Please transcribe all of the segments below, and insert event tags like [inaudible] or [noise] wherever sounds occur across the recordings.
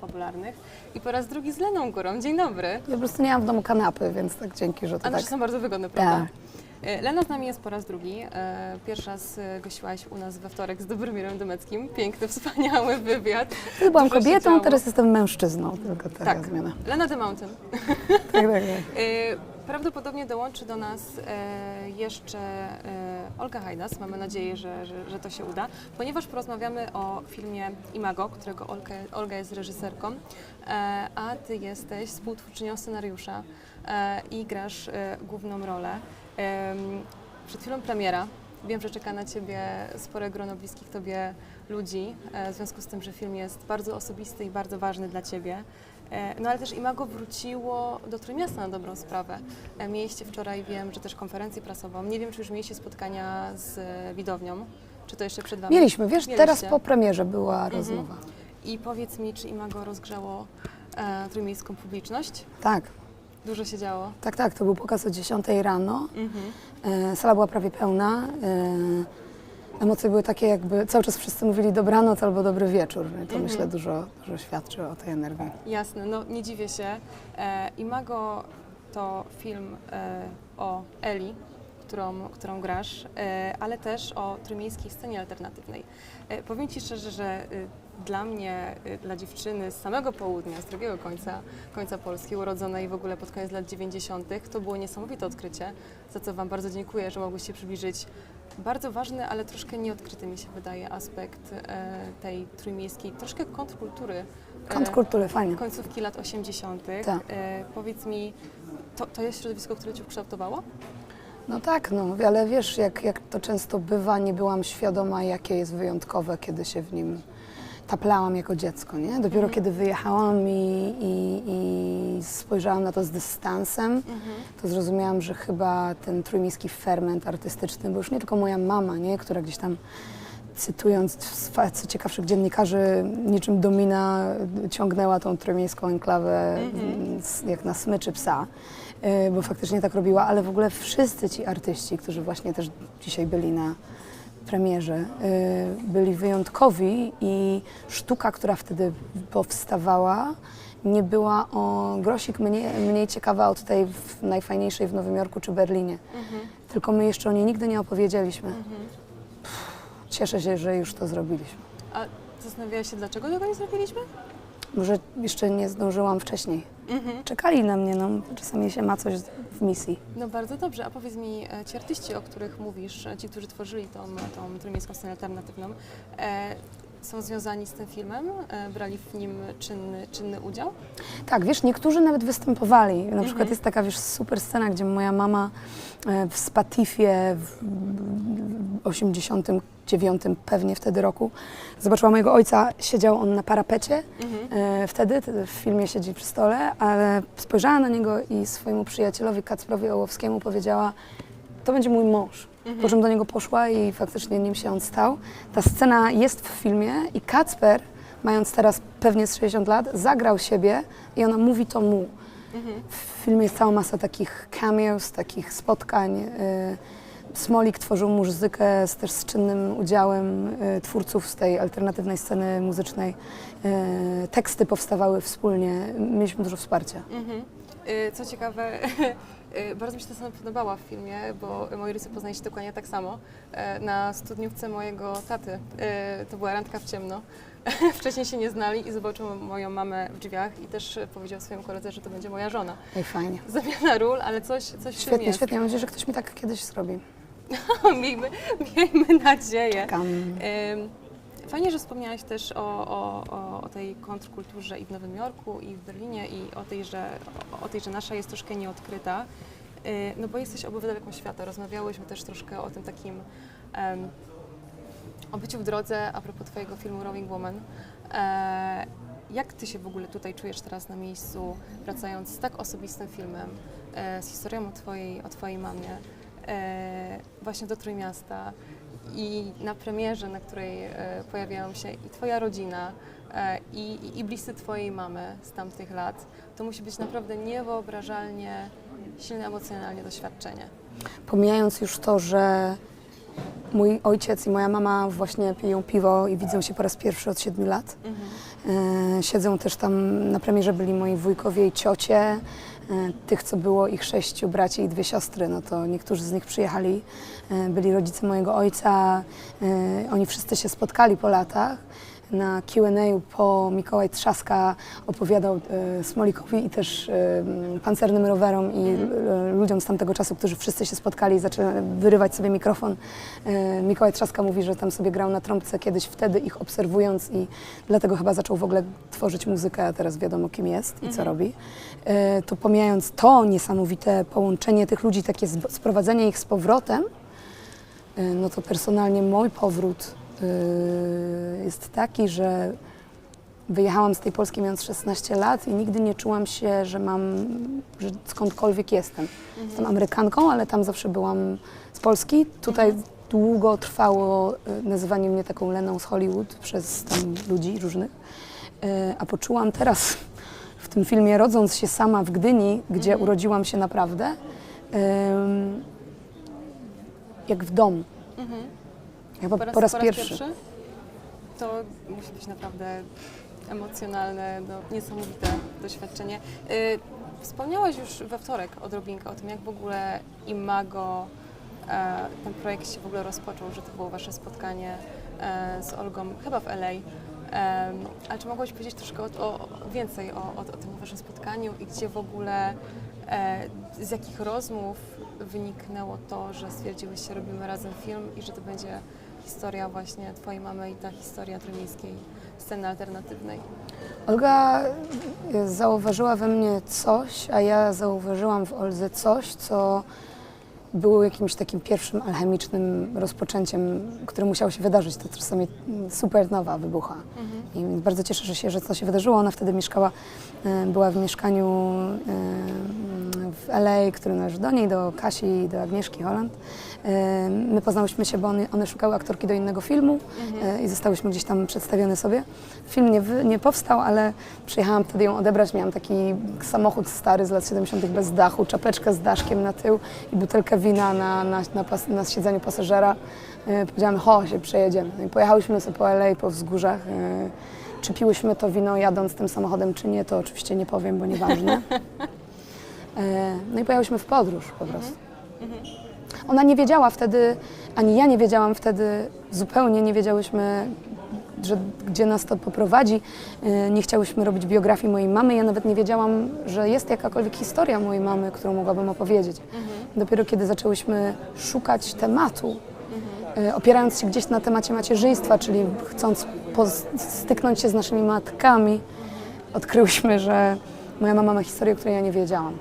fabularnych. I po raz drugi z Leną Górą. Dzień dobry. Ja po prostu nie mam w domu kanapy, więc tak dzięki, że to A nasze tak. są bardzo wygodne, prawda? E, Lena z nami jest po raz drugi. E, Pierwszy raz e, gościłaś u nas we wtorek z Dobromirem Dymeckim. Piękny, [laughs] wspaniały wywiad. Wtedy byłam Dużo kobietą, teraz jestem mężczyzną, tylko taka Tak. zmiana. Lena the Mountain. Tak, [laughs] tak, tak. E, Prawdopodobnie dołączy do nas e, jeszcze e, Olga Hajdas. Mamy nadzieję, że, że, że to się uda, ponieważ porozmawiamy o filmie Imago, którego Olga, Olga jest reżyserką, e, a ty jesteś współtwórczynią scenariusza e, i grasz e, główną rolę. Przed chwilą premiera. Wiem, że czeka na ciebie spore grono bliskich tobie ludzi, e, w związku z tym, że film jest bardzo osobisty i bardzo ważny dla ciebie. E, No ale też Imago wróciło do Trójmiasta na dobrą sprawę. E, Mieliście wczoraj, wiem, że też konferencję prasową. Nie wiem, czy już mieliście spotkania z widownią, czy to jeszcze przed wami? Mieliśmy, wiesz, Mieliście. teraz po premierze była Mhm. rozmowa. I powiedz mi, czy Imago rozgrzało e, trójmiejską publiczność? Tak, Dużo się działo. tak, tak, to był pokaz o 10 rano. Mhm. E, sala była prawie pełna. E, emocje były takie jakby, cały czas wszyscy mówili dobranoc albo dobry wieczór. I to Mhm. myślę dużo, dużo świadczy o tej energii. Jasne, no nie dziwię się. E, Imago to film e, o Eli, którą, którą grasz, e, ale też o trójmiejskiej scenie alternatywnej. E, powiem Ci szczerze, że y, dla mnie, dla dziewczyny z samego południa, z drugiego końca, końca Polski, urodzonej w ogóle pod koniec lat 90., to było niesamowite odkrycie, za co Wam bardzo dziękuję, że mogłyście przybliżyć bardzo ważny, ale troszkę nieodkryty mi się wydaje aspekt e, tej trójmiejskiej, troszkę kontrkultury. e, Kąt kultury, fajnie. końcówki lat 80. Tak. E, powiedz mi, to, to jest środowisko, które Cię ukształtowało? No tak, no, ale wiesz, jak, jak to często bywa, nie byłam świadoma, jakie jest wyjątkowe, kiedy się w nim taplałam jako dziecko, nie? Dopiero kiedy wyjechałam i, i, i spojrzałam na to z dystansem, to zrozumiałam, że chyba ten trójmiejski ferment artystyczny, bo już nie tylko moja mama, nie? Która gdzieś tam cytując co ciekawszych dziennikarzy, niczym domina ciągnęła tą trójmiejską enklawę mm, s- jak na smyczy psa, bo faktycznie tak robiła, ale w ogóle wszyscy ci artyści, którzy właśnie też dzisiaj byli na premierze, y, byli wyjątkowi i sztuka, która wtedy powstawała, nie była o grosik mniej, mniej ciekawa od tej w najfajniejszej w Nowym Jorku czy Berlinie. Tylko my jeszcze o niej nigdy nie opowiedzieliśmy. Cieszę się, że już to zrobiliśmy. A zastanawiałaś się, dlaczego tego nie zrobiliśmy? Może jeszcze nie zdążyłam wcześniej. Mhm. Czekali na mnie, no. Czasami się ma coś w misji. No bardzo dobrze, a powiedz mi, e, ci artyści, o których mówisz, e, ci, którzy tworzyli tą, tą trójmiejską scenę alternatywną, e, są związani z tym filmem? E, brali w nim czynny, czynny udział? Tak, wiesz, niektórzy nawet występowali. Na przykład Mhm. jest taka, wiesz, super scena, gdzie moja mama e, w Spatifie w 89 pewnie wtedy roku zobaczyła mojego ojca, siedział on na parapecie, Mhm. e, wtedy, wtedy w filmie siedzi przy stole, ale spojrzała na niego i swojemu przyjacielowi Kacprowi Ołowskiemu powiedziała, to będzie mój mąż. Po czym do niego poszła i faktycznie nim się on stał. Ta scena jest w filmie i Kacper, mając teraz pewnie z 60 lat, zagrał siebie i ona mówi to mu. Mhm. W filmie jest cała masa takich cameos, takich spotkań. y, Smolik tworzył muzykę z, też z czynnym udziałem y, twórców z tej alternatywnej sceny muzycznej. Y, Teksty powstawały wspólnie, mieliśmy dużo wsparcia. Mhm. Co ciekawe, [laughs] bardzo mi się ta scena podobała w filmie, bo moi rodzice poznali się dokładnie tak samo. E, Na studniówce mojego taty e, to była randka w ciemno. [laughs] Wcześniej się nie znali i zobaczył moją mamę w drzwiach i też powiedział swojemu koledze, że to będzie moja żona. Ej, fajnie. Zamiana ról, ale coś, coś w tym Świetnie, jest. świetnie. Mam nadzieję, że ktoś mi tak kiedyś zrobi. [laughs] miejmy, miejmy nadzieję. Czekam. Ym, Fajnie, że wspomniałaś też o, o, o, tej kontrkulturze i w Nowym Jorku, i w Berlinie, i o tej, że, o, tej, że nasza jest troszkę nieodkryta. Yy, No bo jesteś obywatelką świata. Rozmawiałyśmy też troszkę o tym takim, em, o byciu w drodze a propos Twojego filmu Rowing Woman. E, jak Ty się w ogóle tutaj czujesz teraz na miejscu, wracając z tak osobistym filmem, e, z historią o Twojej, o twojej mamie, e, właśnie do Trójmiasta i na premierze, na której e, pojawiają się i Twoja rodzina, e, i, i, i bliscy Twojej mamy z tamtych lat, to musi być naprawdę niewyobrażalnie silne emocjonalnie doświadczenie. Pomijając już to, że mój ojciec i moja mama właśnie piją piwo i widzą się po raz pierwszy od siedmiu lat. E, siedzą też tam, na premierze byli moi wujkowie i ciocie, e, tych, co było ich sześciu braci i dwie siostry, no to niektórzy z nich przyjechali, e, byli rodzice mojego ojca, oni wszyscy się spotkali po latach. Na Q&A po Mikołaj Trzaska opowiadał e, Smolikowi i też e, pancernym rowerom i e, ludziom z tamtego czasu, którzy wszyscy się spotkali i zaczęli wyrywać sobie mikrofon. E, Mikołaj Trzaska mówi, że tam sobie grał na trąbce kiedyś wtedy ich obserwując i dlatego chyba zaczął w ogóle tworzyć muzykę, a teraz wiadomo kim jest i co robi. E, To pomijając to niesamowite połączenie tych ludzi, takie zb- sprowadzenie ich z powrotem, e, no to personalnie mój powrót jest taki, że wyjechałam z tej Polski mając 16 lat i nigdy nie czułam się, że mam, że skądkolwiek jestem. Jestem Amerykanką, ale tam zawsze byłam z Polski. Tutaj długo trwało e, nazywanie mnie taką Leną z Hollywood przez tam ludzi różnych. E, A poczułam teraz w tym filmie, rodząc się sama w Gdyni, gdzie urodziłam się naprawdę, jak w domu. Ja po, po raz pierwszy. To musi być naprawdę emocjonalne, no, niesamowite doświadczenie. Y, Wspomniałaś już we wtorek odrobinkę o tym, jak w ogóle Imago, e, ten projekt się w ogóle rozpoczął, że to było Wasze spotkanie e, z Olgą chyba w LA. Ale czy mogłaś powiedzieć troszkę o, o, więcej o, o, o tym Waszym spotkaniu i gdzie w ogóle, e, z jakich rozmów wyniknęło to, że stwierdziłyście, robimy razem film i że to będzie historia właśnie Twojej mamy i ta historia trójmiejskiej sceny alternatywnej. Olga e, zauważyła we mnie coś, a ja zauważyłam w Oldze coś, co było jakimś takim pierwszym alchemicznym rozpoczęciem, które musiało się wydarzyć. To czasami supernowa wybucha. I bardzo cieszę się, że to się wydarzyło. Ona wtedy mieszkała, e, była w mieszkaniu e, w LA, które należy do niej, do Kasi i do Agnieszki Holland. My poznałyśmy się, bo one, one szukały aktorki do innego filmu e, i zostałyśmy gdzieś tam przedstawione sobie. Film nie, wy, nie powstał, ale przyjechałam wtedy ją odebrać. Miałam taki samochód stary z lat 70. bez dachu, czapeczkę z daszkiem na tył i butelkę wina na, na, na, pas, na siedzeniu pasażera. E, Powiedziałam, ho, się przejedziemy. No i pojechałyśmy sobie po LA, po wzgórzach. e, Czy piłyśmy to wino jadąc tym samochodem, czy nie, to oczywiście nie powiem, bo nieważne. [laughs] E, No i pojechałyśmy w podróż po prostu. Ona nie wiedziała wtedy, ani ja nie wiedziałam wtedy, zupełnie nie wiedziałyśmy, że gdzie nas to poprowadzi. E, Nie chciałyśmy robić biografii mojej mamy. Ja nawet nie wiedziałam, że jest jakakolwiek historia mojej mamy, którą mogłabym opowiedzieć. Dopiero kiedy zaczęłyśmy szukać tematu, e, opierając się gdzieś na temacie macierzyństwa, czyli chcąc styknąć się z naszymi matkami, odkryłyśmy, że moja mama ma historię, o której ja nie wiedziałam.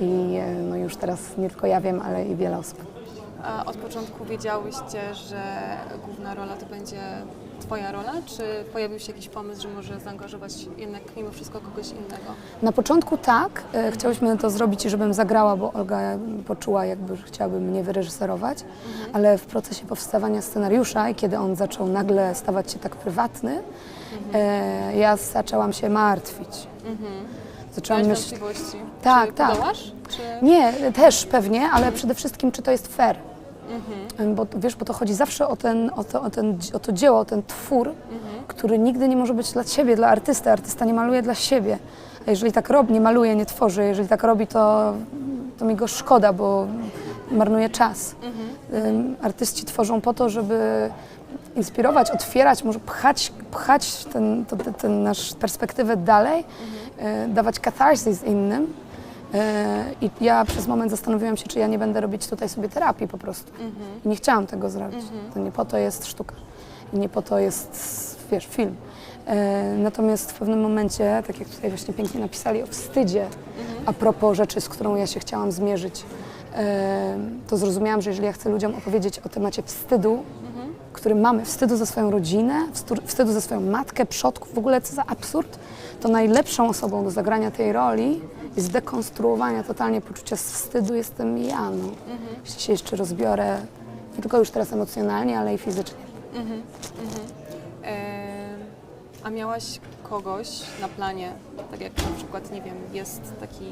I e, no już teraz nie tylko ja wiem, ale i wiele osób. A od początku wiedziałyście, że główna rola to będzie Twoja rola, czy pojawił się jakiś pomysł, że może zaangażować jednak mimo wszystko kogoś innego? Na początku tak, e, chciałyśmy to zrobić, żebym zagrała, bo Olga poczuła jakby, że chciałaby mnie wyreżyserować, ale w procesie powstawania scenariusza i kiedy on zaczął nagle stawać się tak prywatny, e, ja zaczęłam się martwić. Zaczęłam Miałaś myśleć, wątpliwości? Tak, czy tak. Podołasz? Czy... Nie, też pewnie, ale przede wszystkim, czy to jest fair. Bo wiesz, bo to chodzi zawsze o, ten, o, to, o, ten, o to dzieło, o ten twór, który nigdy nie może być dla ciebie, dla artysty. Artysta nie maluje dla siebie. A jeżeli tak robi, nie maluje, nie tworzy, jeżeli tak robi, to, to mi go szkoda, bo marnuje czas. Ym, Artyści tworzą po to, żeby inspirować, otwierać, może pchać, pchać ten, to, ten, ten nasz perspektywę dalej, dawać katarzys innym. E, I ja przez moment zastanowiłam się, czy ja nie będę robić tutaj sobie terapii po prostu. I nie chciałam tego zrobić. To nie po to jest sztuka. I nie po to jest, wiesz, film. E, Natomiast w pewnym momencie, tak jak tutaj właśnie pięknie napisali o wstydzie, a propos rzeczy, z którą ja się chciałam zmierzyć, e, to zrozumiałam, że jeżeli ja chcę ludziom opowiedzieć o temacie wstydu, który mamy, wstydu za swoją rodzinę, wstydu za swoją matkę, przodków, w ogóle co za absurd, to najlepszą osobą do zagrania tej roli i zdekonstruowania totalnie poczucia wstydu jestem ja. No. Jeśli się jeszcze rozbiorę, nie tylko już teraz emocjonalnie, ale i fizycznie. E, A miałaś kogoś na planie, tak jak na przykład, nie wiem, jest taki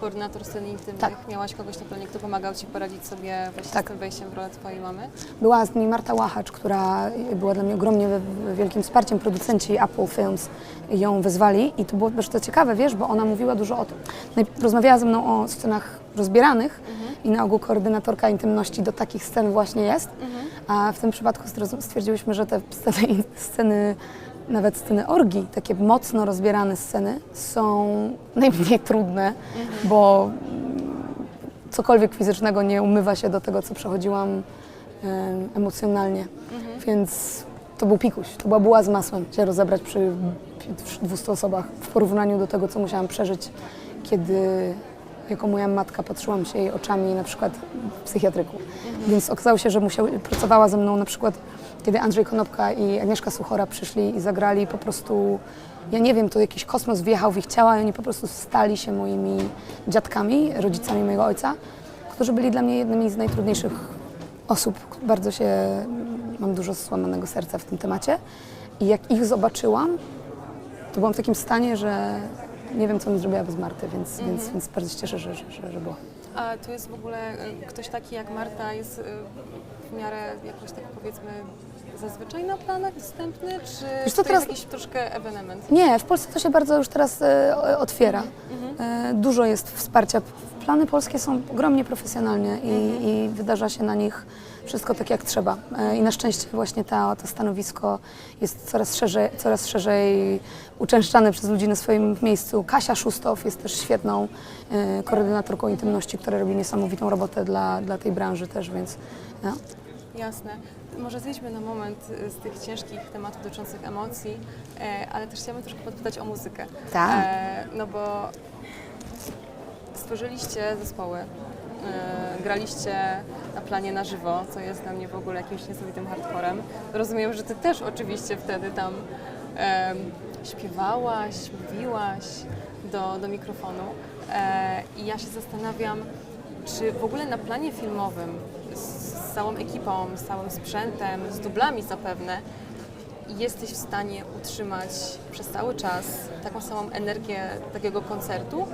koordynator sceny intymnych, Tak. miałaś kogoś na planie, kto pomagał Ci poradzić sobie właśnie Tak. z tym wejściem w rolę Twojej mamy? Była z nimi Marta Łachacz, która była dla mnie ogromnie wi- wielkim wsparciem. Producenci Apple Films ją wezwali i to było też to ciekawe, wiesz, bo ona mówiła dużo o tym. Rozmawiała ze mną o scenach rozbieranych i na ogół koordynatorka intymności do takich scen właśnie jest, a w tym przypadku stwierdziłyśmy, że te [laughs] sceny, sceny nawet sceny orgii, takie mocno rozbierane sceny są najmniej trudne, bo cokolwiek fizycznego nie umywa się do tego, co przechodziłam em, emocjonalnie. Więc to był pikuś, to była buła z masłem się rozebrać przy 200 osobach w porównaniu do tego, co musiałam przeżyć, kiedy jako moja matka patrzyłam się jej oczami na przykład w psychiatryku. Więc okazało się, że musiał, pracowała ze mną na przykład, kiedy Andrzej Konopka i Agnieszka Suchora przyszli i zagrali po prostu, ja nie wiem, to jakiś kosmos wjechał w ich ciała i oni po prostu stali się moimi dziadkami, rodzicami mojego ojca, którzy byli dla mnie jednymi z najtrudniejszych osób. Bardzo się, mam dużo złamanego serca w tym temacie. I jak ich zobaczyłam, to byłam w takim stanie, że nie wiem, co bym zrobiła bez Marty, więc, więc, więc bardzo się cieszę, że, że, że, że była. A tu jest w ogóle y, ktoś taki jak Marta, jest y, w miarę jakoś tak powiedzmy zazwyczaj na planach dostępny, czy Wiesz co, to teraz- jest jakiś troszkę ewenement? Nie, w Polsce to się bardzo już teraz e, otwiera. E, dużo jest wsparcia. Plany polskie są ogromnie profesjonalnie i, i wydarza się na nich wszystko tak jak trzeba. E, I na szczęście właśnie ta, to stanowisko jest coraz szerzej, coraz szerzej uczęszczane przez ludzi na swoim miejscu. Kasia Szustow jest też świetną e, koordynatorką intymności, która robi niesamowitą robotę dla, dla tej branży też, więc no. Jasne. Może zejdźmy na moment y, z tych ciężkich tematów dotyczących emocji, e, ale też chciałabym troszkę podpytać o muzykę. Tak. E, no bo stworzyliście zespoły, e, graliście na planie na żywo, co jest dla mnie w ogóle jakimś niesamowitym hardcorem. Rozumiem, że ty też oczywiście wtedy tam śpiewałaś, mówiłaś do, do mikrofonu i ja się zastanawiam, czy w ogóle na planie filmowym całą ekipą, z całym sprzętem, z dublami zapewne, jesteś w stanie utrzymać przez cały czas taką samą energię takiego koncertu?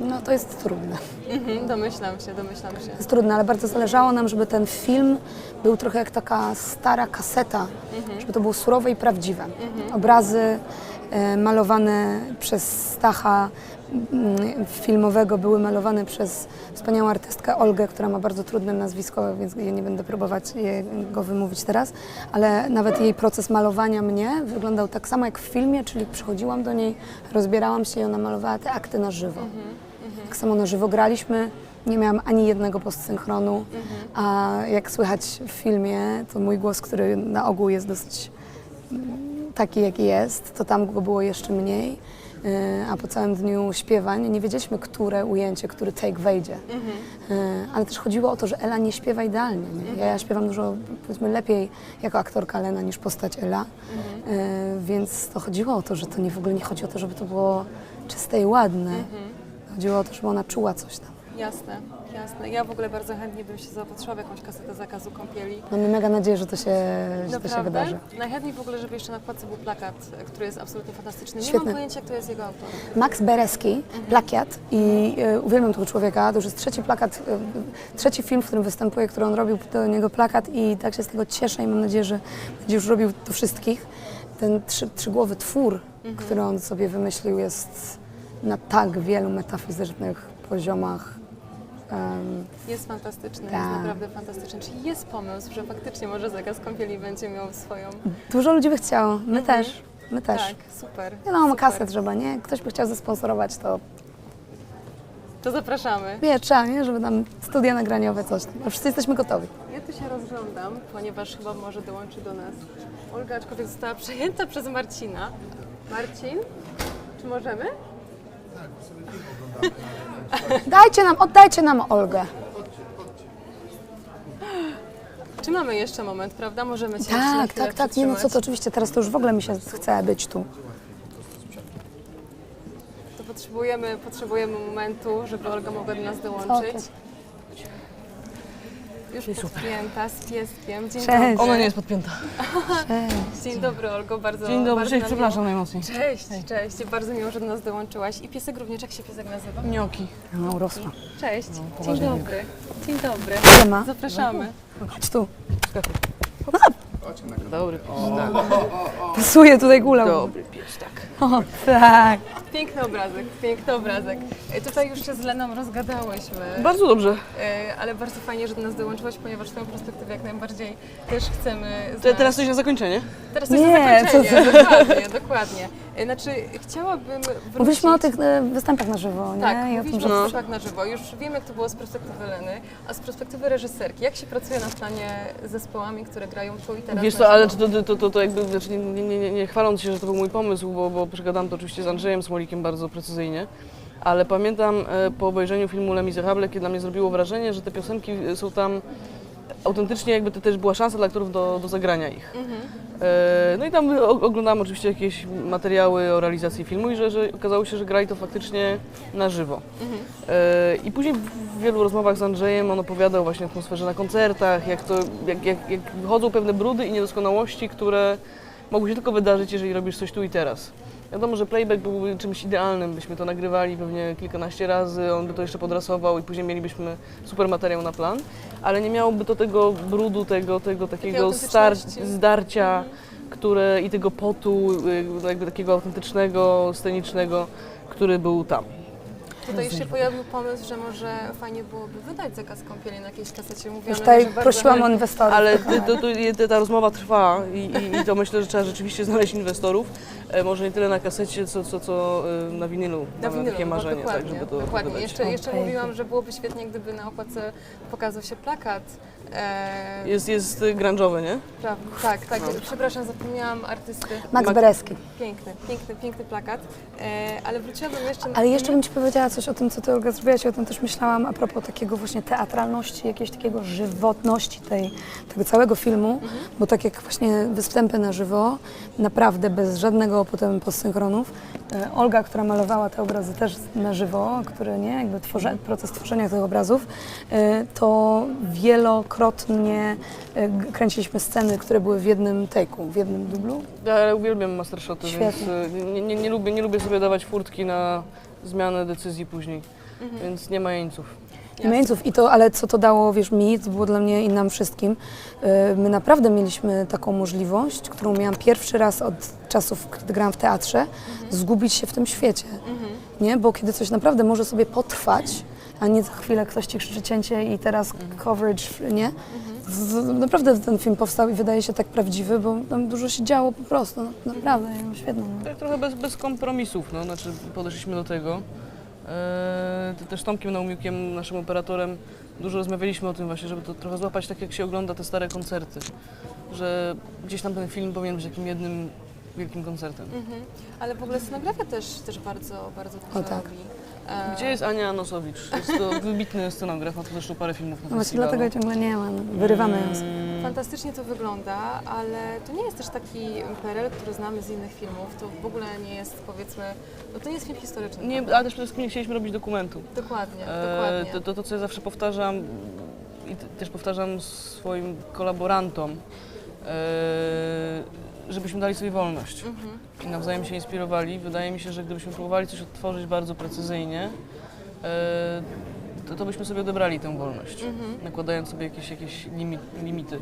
no to jest trudne. Mhm, domyślam się, domyślam się. jest trudne, ale bardzo zależało nam, żeby ten film był trochę jak taka stara kaseta, żeby to było surowe i prawdziwe. Obrazy e, malowane przez Stacha mm, filmowego były malowane przez wspaniałą artystkę Olgę, która ma bardzo trudne nazwisko, więc ja nie będę próbować jego wymówić teraz, ale nawet jej proces malowania mnie wyglądał tak samo jak w filmie, czyli przychodziłam do niej, rozbierałam się i ona malowała te akty na żywo. Tak samo na żywo graliśmy. Nie miałam ani jednego postsynchronu, a jak słychać w filmie, to mój głos, który na ogół jest dosyć taki, jaki jest, to tam go było jeszcze mniej. Yy, A po całym dniu śpiewań nie wiedzieliśmy, które ujęcie, który take wejdzie. Yy, Ale też chodziło o to, że Ela nie śpiewa idealnie. Nie? Ja, ja śpiewam dużo, powiedzmy, lepiej jako aktorka Lena niż postać Ela. Yy, Więc to chodziło o to, że to nie w ogóle nie chodzi o to, żeby to było czyste i ładne. Chodziło o to, żeby ona czuła coś tam. Jasne, jasne. Ja w ogóle bardzo chętnie bym się zaopatrzyła w jakąś kasetę zakazu kąpieli. Mamy mega nadzieję, że to się, że to się wydarzy. Najchętniej w ogóle, żeby jeszcze na wkładce był plakat, który jest absolutnie fantastyczny. Nie Świetny. mam pojęcia, kto jest jego autor. Max Bereski, plakiat i e, uwielbiam tego człowieka. To już jest trzeci plakat, e, trzeci film, w którym występuje, który on robił do niego plakat i tak się z tego cieszę i mam nadzieję, że będzie już robił do wszystkich. Ten trzy, trzygłowy twór, który on sobie wymyślił jest na tak wielu metafizycznych poziomach. Em, Jest fantastyczny, jest Tak. naprawdę fantastyczny. Czyli jest pomysł, że faktycznie może zakaz kąpieli będzie miał swoją... dużo ludzi by chciało, my też, my też. Tak, super. Wiadomo, super. kasę trzeba, nie? Ktoś by chciał zasponsorować, to To zapraszamy. wie, trzeba, nie? Żeby tam studia nagraniowe, coś. A wszyscy jesteśmy gotowi. Ja tu się rozglądam, ponieważ chyba może dołączy do nas Olga, aczkolwiek została przejęta przez Marcina. Marcin, czy możemy? [laughs] Dajcie nam, oddajcie nam Olgę. Czy mamy jeszcze moment, prawda? Możemy cię jeszcze na Tak, chwilę tak, tak. Nie no co przytrzymać. to oczywiście, teraz to już w ogóle mi się chce być tu. To potrzebujemy, potrzebujemy momentu, żeby Olga mogła do nas Okej. Już podpięta z pieskiem. Dzień Cześć. dobry. Ona nie jest podpięta. Cześć. Dzień dobry Olgo, bardzo Dzień dobry, bardzo cześć, nam przepraszam miło. najmocniej. Cześć, cześć. Bardzo miło, że do nas dołączyłaś. I piesek również, jak się piesek nazywa? Nioki. No, urosła. Cześć. Dzień poważnie dobry. Dzień dobry. Siema. Zapraszamy. Chodź tu. Dobry pies, tak. Pasuje tutaj gula. Dobry pies, tak. O, tak. Piękny obrazek, piękny obrazek. E, Tutaj już się z Leną rozgadałyśmy, Bardzo dobrze. e, ale bardzo fajnie, że do nas dołączyłaś, ponieważ twoją perspektywę jak najbardziej też chcemy Te, znać. teraz coś na zakończenie? Teraz to jest Nie, zakończenie, [laughs] dokładnie, dokładnie. E, Znaczy, chciałabym wrócić... Mówiliśmy o tych e, występach na żywo, nie? Tak, I o tym, mówiliśmy że... o występach na żywo. Już wiem, jak to było z perspektywy Leny, a z perspektywy reżyserki. Jak się pracuje na planie z zespołami, które grają tu i teraz Wiesz na co, ale żywo? to, to, to, to, jakby, znaczy nie, nie, nie, nie chwaląc się, że to był mój pomysł, bo, bo przegadam to oczywiście z Andrzejem Smolikiem bardzo precyzyjnie, ale pamiętam e, po obejrzeniu filmu Le Miserable, kiedy dla mnie zrobiło wrażenie, że te piosenki są tam autentycznie jakby to też była szansa dla aktorów do, do zagrania ich. Mhm. E, No i tam o- oglądałam oczywiście jakieś materiały o realizacji filmu i że, że okazało się, że grali to faktycznie na żywo. Mhm. E, I później w wielu rozmowach z Andrzejem on opowiadał właśnie o atmosferze na koncertach, jak, to, jak, jak, jak wychodzą pewne brudy i niedoskonałości, które mogą się tylko wydarzyć, jeżeli robisz coś tu i teraz. Wiadomo, że playback byłby czymś idealnym, byśmy to nagrywali pewnie kilkanaście razy, on by to jeszcze podrasował i później mielibyśmy super materiał na plan, ale nie miałoby to tego brudu, tego, tego takiego star- autentyczności. zdarcia, które i tego potu, y, jakby takiego autentycznego, scenicznego, który był tam. Tutaj się pojawił pomysł, że może fajnie byłoby wydać zakaz kąpieli na jakiejś kasecie. Mówiono, Już tutaj prosiłam o inwestorów. Ale ty- to, to, ta rozmowa trwa i, i, i to myślę, że trzeba rzeczywiście znaleźć inwestorów. E, może nie tyle na kasecie, co, co, co e, na winylu. Na Mamy winylu, takie no, marzenie, dokładnie, tak, żeby to dokładnie. wydać. Jeszcze, jeszcze Okej. mówiłam, że byłoby świetnie, gdyby na okładce pokazał się plakat. E, Jest, jest grunge'owy, nie? prawda, tak, tak. Przepraszam, zapomniałam artysty. Max Bereski. Piękny, piękny, piękny plakat. E, ale wróciłabym jeszcze... Ale jeszcze bym Ci powiedziała coś o tym, co Ty Olga zrobiłaś, o tym też myślałam a propos takiego właśnie teatralności, jakiejś takiego żywotności tej, tego całego filmu, bo tak jak właśnie występy na żywo, naprawdę bez żadnego potem postsynchronów, e, Olga, która malowała te obrazy też na żywo, które nie, jakby tworze, proces tworzenia tych obrazów, e, to wielokrotnie e, kręciliśmy sceny, które były w jednym take'u, w jednym dublu. Ja ale uwielbiam mastershoty, więc Świetnie. y, nie, nie, nie, lubię, nie lubię sobie dawać furtki na zmianę decyzji później, Mhm. więc nie ma jeńców. Jasne. Mieńców i to, ale co to dało, wiesz, mi, to było dla mnie i nam wszystkim. Yy, My naprawdę mieliśmy taką możliwość, którą miałam pierwszy raz od czasów, kiedy grałam w teatrze, zgubić się w tym świecie, Mhm. nie? Bo kiedy coś naprawdę może sobie potrwać, a nie za chwilę ktoś ci krzyczy cięcie i teraz coverage, nie? Z, naprawdę ten film powstał i wydaje się tak prawdziwy, bo tam dużo się działo po prostu, no, naprawdę, no, świetne. No. Tak trochę bez, bez kompromisów, no, znaczy podeszliśmy do tego. Eee, to też z Tomkiem Naumiukiem, naszym operatorem, dużo rozmawialiśmy o tym właśnie, żeby to trochę złapać tak, jak się ogląda te stare koncerty. Że gdzieś tam ten film powinien być takim jednym wielkim koncertem. Mhm. Ale w ogóle scenografia też, też bardzo, bardzo dużo O, tak. robi. E, Gdzie jest Ania Anosowicz? Jest to [laughs] wybitny scenograf, ma zresztą parę filmów na No właśnie festiwalu. dlatego ja ciągle nie mam, wyrywamy ją. z- Mm, Fantastycznie to wygląda, ale to nie jest też taki PRL, który znamy z innych filmów. To w ogóle nie jest, powiedzmy, no to nie jest film historyczny. Nie, ale też przede wszystkim nie chcieliśmy robić dokumentu. Dokładnie, E, dokładnie. To, to, to, co ja zawsze powtarzam i t- też powtarzam swoim kolaborantom, e, żebyśmy dali sobie wolność Mhm. i nawzajem się inspirowali. Wydaje mi się, że gdybyśmy próbowali coś odtworzyć bardzo precyzyjnie, e, to, to byśmy sobie odebrali tę wolność, Mhm. nakładając sobie jakieś, jakieś limi, limity.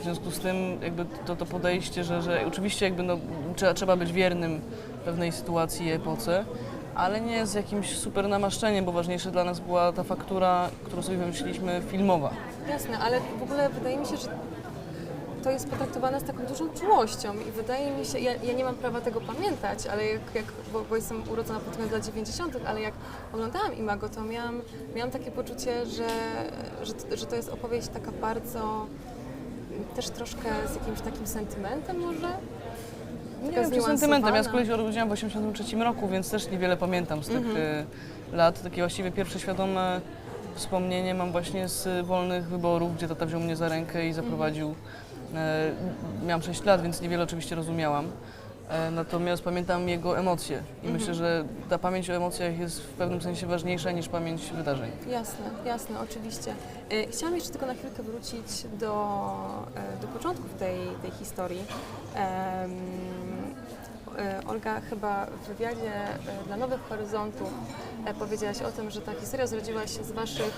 W związku z tym jakby to, to podejście, że, że oczywiście jakby no, trzeba, trzeba być wiernym pewnej sytuacji i epoce, ale nie z jakimś super namaszczeniem, bo ważniejsza dla nas była ta faktura, którą sobie wymyśliliśmy, filmowa. Jasne, ale w ogóle wydaje mi się, że to jest potraktowane z taką dużą czułością i wydaje mi się, ja, ja nie mam prawa tego pamiętać, ale jak, jak bo, bo jestem urodzona pod koniec lat 90., ale jak oglądałam Imago, to miałam, miałam takie poczucie, że, że, to- że to jest opowieść taka bardzo, też troszkę z jakimś takim sentymentem może? Nie wiem, czy sentymentem. Ja z kolei się urodziłam w 83 roku, więc też niewiele pamiętam z tych Mhm. e, lat. Takie właściwie pierwsze świadome wspomnienie mam właśnie z wolnych wyborów, gdzie tata wziął mnie za rękę i zaprowadził. Miałam 6 lat, więc niewiele oczywiście rozumiałam. E, Natomiast pamiętam jego emocje i myślę, że ta pamięć o emocjach jest w pewnym sensie ważniejsza niż pamięć wydarzeń. Jasne, jasne, oczywiście. E, Chciałam jeszcze tylko na chwilkę wrócić do, e, do początków tej, tej historii. E, Olga chyba w wywiadzie e, dla Nowych Horyzontów e, powiedziałaś o tym, że ta historia zrodziła się z Waszych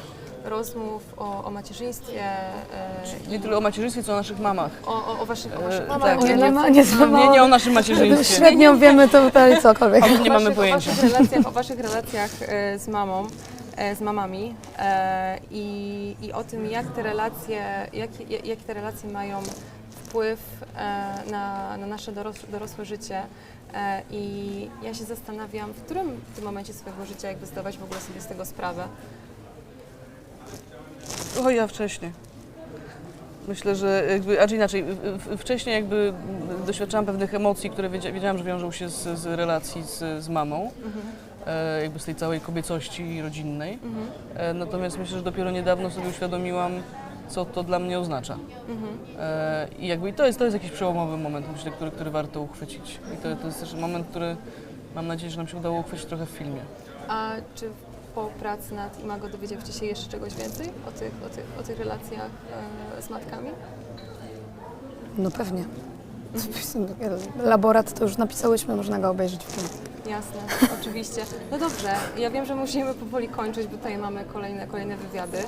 rozmów o, o macierzyństwie, e, Nie tyle o macierzyństwie, co o naszych mamach. o, o, o, waszych, o E, waszych tak, mamach, nie, o nie, ma- nie Nie, mało. nie o naszym macierzyństwie. Średnią wiemy to tutaj cokolwiek. O nie mamy waszych, pojęcia. O waszych relacjach, o waszych relacjach e, z mamą, e, z mamami e, i, i o tym, jak te relacje, jak, jak- jak te relacje mają wpływ e, na, na nasze dorosłe, dorosłe życie. E, I ja się zastanawiam, w którym w tym momencie swojego życia jakby zdawać w ogóle sobie z tego sprawę. O, ja wcześniej. Myślę, że jakby, a czy inaczej, wcześniej jakby doświadczałam pewnych emocji, które wiedzia- wiedziałam, że wiążą się z, z relacji z, z mamą, e, jakby z tej całej kobiecości rodzinnej. Mhm. E, natomiast myślę, że dopiero niedawno sobie uświadomiłam, co to dla mnie oznacza. Mhm. E, I jakby i to jest, to jest jakiś przełomowy moment, myślę, który, który warto uchwycić. I to, to jest też moment, który mam nadzieję, że nam się udało uchwycić trochę w filmie. A czy po pracy nad Imago dowiedzieliście się jeszcze czegoś więcej o tych, o tych, o tych relacjach e, z matkami? No pewnie. [laughs] Laborat to już napisałyśmy, można go obejrzeć w tym. Jasne, oczywiście. No dobrze, ja wiem, że musimy powoli kończyć, bo tutaj mamy kolejne, kolejne wywiady.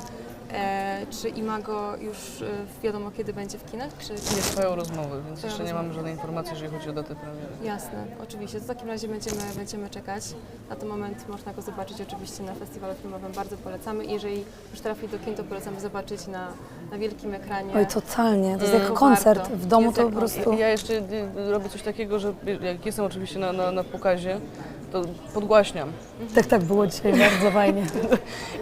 E, czy Imago już e, wiadomo, kiedy będzie w kinach? Czy... Nie trwają rozmowy, więc Trwają jeszcze nie mamy żadnej informacji, jeżeli chodzi o datę premiery. Jasne, oczywiście. To w takim razie będziemy, będziemy czekać. Na ten moment można go zobaczyć oczywiście na festiwalu filmowym. Bardzo polecamy. Jeżeli już trafi do kin, to polecamy zobaczyć na, na wielkim ekranie. Oj, totalnie. To jest Mm. jak koncert. Warto. W domu Jest to po prostu... Ja jeszcze robię coś takiego, że jak jestem oczywiście na, na, na pokazie, to podgłaśniam. Tak, tak było dzisiaj, [laughs] bardzo fajnie.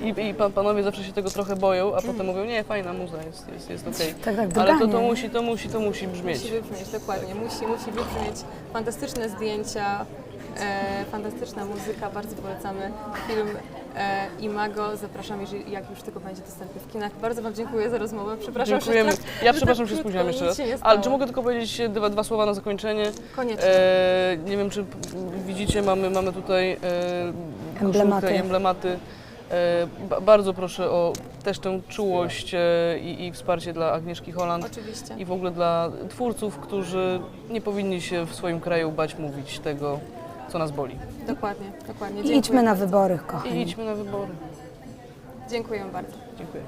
I, i pan, panowie zawsze się tego trochę boją, a potem mówią, nie, fajna muza, jest, jest, jest okej. Tak, tak, Ale to, to drganie. musi, to musi, to musi brzmieć. Musi wybrzmieć, dokładnie. Musi, musi wybrzmieć. Fantastyczne zdjęcia, e, fantastyczna muzyka. Bardzo polecamy film Imago. Zapraszam, jeżeli, jak już tylko będzie dostępny w kinach. Bardzo Wam dziękuję za rozmowę. Przepraszam, Dziękujemy. że tak, Ja przepraszam, tak że krótko, spóźniłam jeszcze raz. się Ale czy mogę tylko powiedzieć dwa, dwa słowa na zakończenie? Koniecznie. E, nie wiem, czy widzicie, mamy, mamy tutaj e, Emblematy. emblematy. E, ba, bardzo proszę o też tę czułość e, i, i wsparcie dla Agnieszki Holland Oczywiście. i w ogóle dla twórców, którzy nie powinni się w swoim kraju bać mówić tego, co nas boli. Dokładnie, dokładnie. I Dziękuję idźmy na wybory, I kochani. idźmy na wybory. Dziękuję bardzo. Dziękuję.